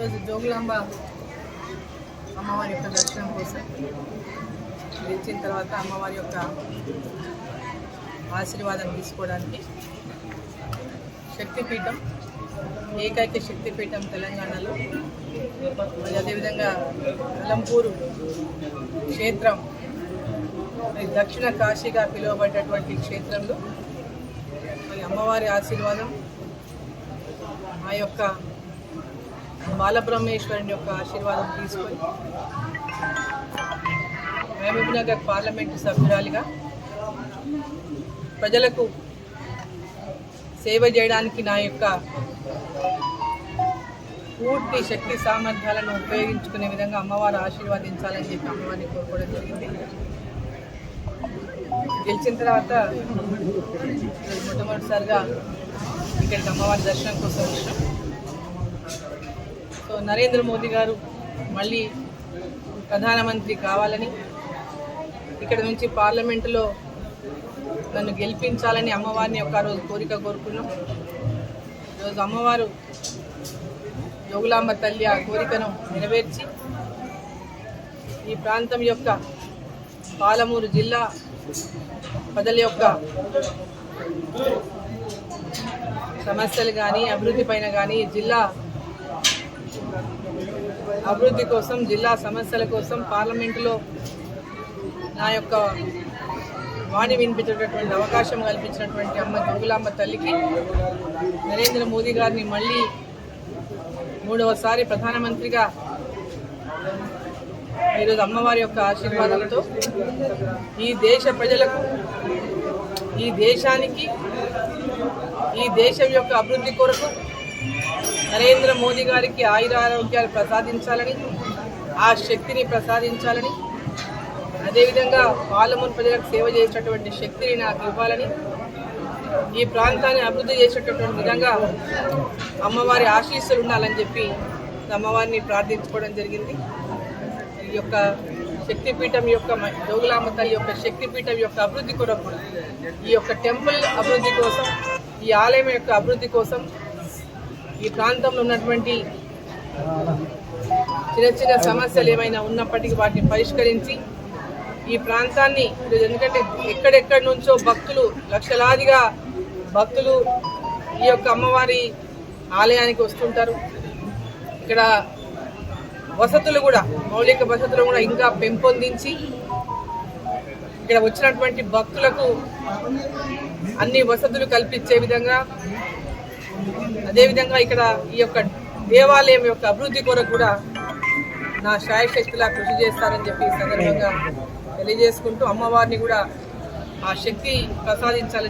ఈరోజు జోగులాంబ అమ్మవారి యొక్క దర్శనం కోసం తెచ్చిన తర్వాత అమ్మవారి యొక్క ఆశీర్వాదం తీసుకోవడానికి శక్తిపీఠం ఏకైక శక్తిపీఠం తెలంగాణలో మరి అదేవిధంగా అలంపూరు క్షేత్రం దక్షిణ కాశీగా పిలువబడ్డటువంటి క్షేత్రంలో మరి అమ్మవారి ఆశీర్వాదం ఆ యొక్క బాలబ్రహ్మేశ్వరుని యొక్క ఆశీర్వాదం తీసుకొని మహబూబ్నగర్ పార్లమెంటు సభ్యురాలిగా ప్రజలకు సేవ చేయడానికి నా యొక్క పూర్తి శక్తి సామర్థ్యాలను ఉపయోగించుకునే విధంగా అమ్మవారు ఆశీర్వదించాలని చెప్పి అమ్మవారిని కోరుకోవడం జరిగింది. గెలిచిన తర్వాత మొట్టమొదటిసారిగా ఇక్కడికి అమ్మవారి దర్శనం కోసం వచ్చినాం. నరేంద్ర మోదీ గారు మళ్ళీ ప్రధానమంత్రి కావాలని ఇక్కడ నుంచి పార్లమెంటులో నన్ను గెలిపించాలని అమ్మవారిని ఒక రోజు కోరిక కోరుకున్నాం. ఈరోజు అమ్మవారు జోగులాంబ తల్లి ఆ కోరికను నెరవేర్చి ఈ ప్రాంతం యొక్క పాలమూరు జిల్లా ప్రజల యొక్క సమస్యలు కానీ అభివృద్ధి పైన కానీ జిల్లా అభివృద్ధి కోసం జిల్లా సమస్యల కోసం పార్లమెంటులో నా యొక్క వాణి వినిపించేటటువంటి అవకాశం కల్పించినటువంటి అమ్మ జోగులాంబ తల్లికి నరేంద్ర మోదీ గారిని మళ్ళీ మూడవసారి ప్రధానమంత్రిగా ఈరోజు అమ్మవారి యొక్క ఆశీర్వాదంతో ఈ దేశ ప్రజలకు ఈ దేశానికి ఈ దేశం యొక్క అభివృద్ధి కొరకు నరేంద్ర మోదీ గారికి ఆయురారోగ్యాలు ప్రసాదించాలని ఆ శక్తిని ప్రసాదించాలని అదేవిధంగా పాలమూరు ప్రజలకు సేవ చేసేటటువంటి శక్తిని నాకు ఇవ్వాలని ఈ ప్రాంతాన్ని అభివృద్ధి చేసేటటువంటి విధంగా అమ్మవారి ఆశీస్సులు ఉండాలని చెప్పి అమ్మవారిని ప్రార్థించుకోవడం జరిగింది. ఈ యొక్క శక్తిపీఠం యొక్క మ- జోగులాంబ తల్లి యొక్క శక్తిపీఠం యొక్క అభివృద్ధి కొరకు ఈ యొక్క టెంపుల్ అభివృద్ధి కోసం ఈ ఆలయం యొక్క అభివృద్ధి కోసం ఈ ప్రాంతంలో ఉన్నటువంటి చిన్న చిన్న సమస్యలు ఏమైనా ఉన్నప్పటికీ వాటిని పరిష్కరించి ఈ ప్రాంతాన్ని ఎందుకంటే ఎక్కడెక్కడి నుంచో భక్తులు లక్షలాదిగా భక్తులు ఈ యొక్క అమ్మవారి ఆలయానికి వస్తుంటారు. ఇక్కడ వసతులు కూడా మౌలిక వసతులు కూడా ఇంకా పెంపొందించి ఇక్కడ వచ్చినటువంటి భక్తులకు అన్ని వసతులు కల్పించే విధంగా అదేవిధంగా ఇక్కడ ఈ యొక్క దేవాలయం యొక్క అభివృద్ధి కొరకు కూడా నా శాయశక్తిలా కృషి చేస్తారని చెప్పి ఈ సందర్భంగా తెలియజేసుకుంటూ అమ్మవారిని కూడా ఆ శక్తి ప్రసాదించాలని